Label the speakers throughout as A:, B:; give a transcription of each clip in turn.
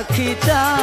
A: রাখিতাম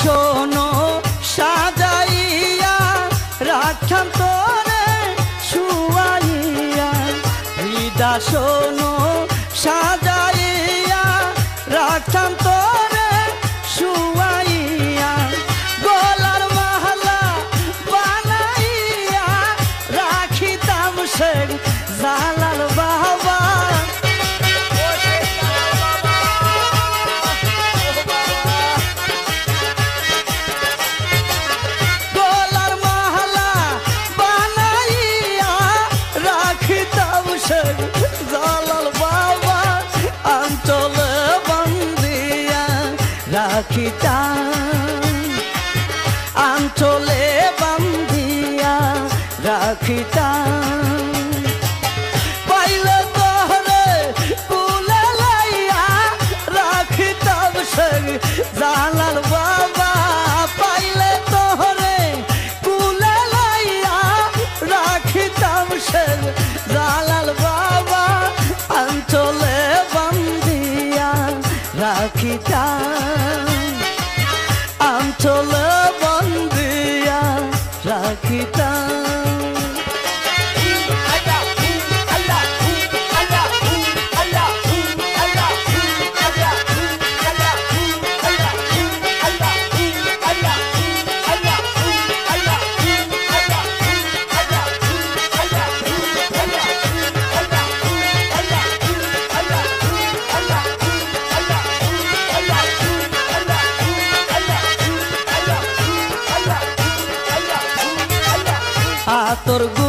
A: শোনো সাজাইয়া রাখাম তোরে শুয়াইয়া হৃদা শোনো রাখিতাম আঞ্চলে বান্ধিয়া রাখিতাম জালাল অঞ্চলে বন্দিয়া রাখিতাম আতর গোলাপ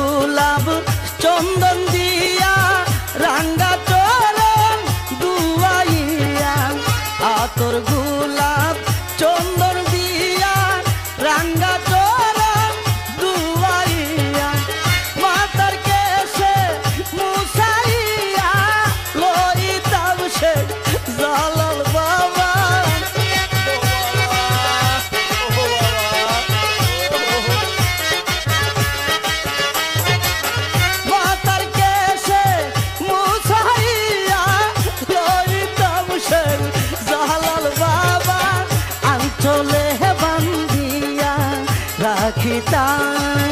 A: রাখিতাম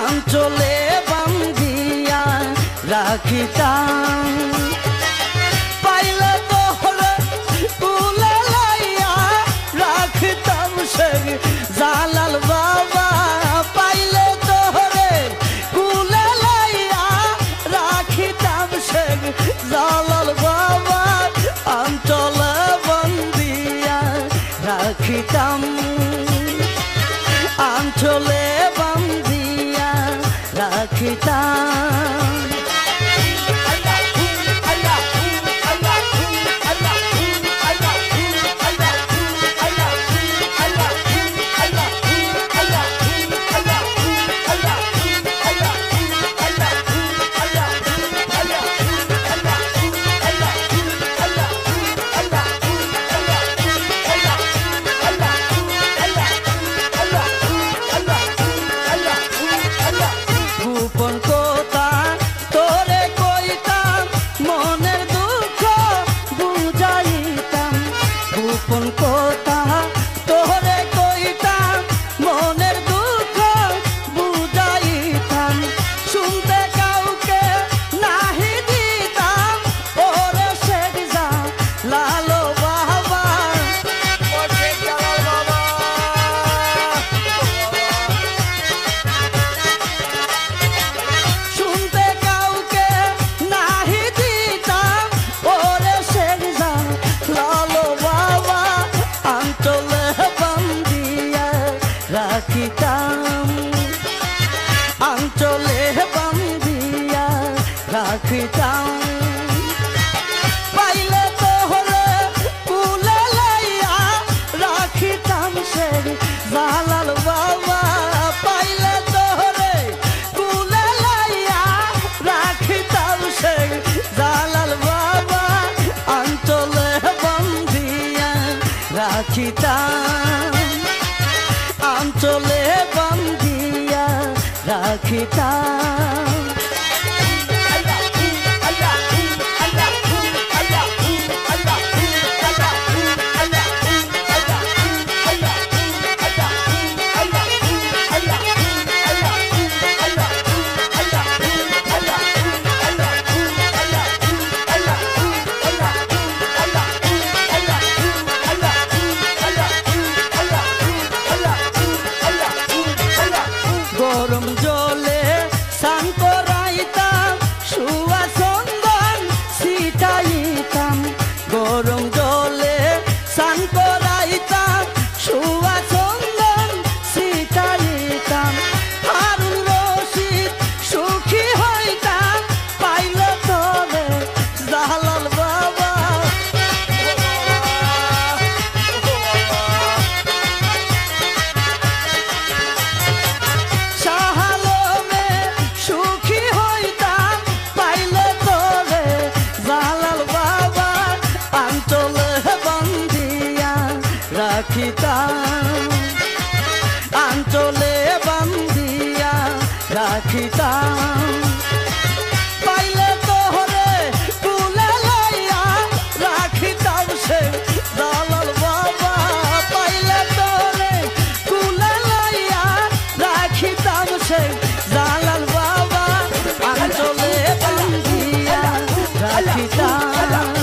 A: আঞ্চলে বান্দিয়া রাখিতাম। পাইলে তোহরে তুলে লাইয়া রাখিতাম সে জালাল বাবা। পাইলে তোহরে কুলে লাইয়া রাখিতাম সে জালাল রাখিতাম রাখিতাম। আঞ্চলে বান্ধিয়া রাখিতাম। জলে Baila.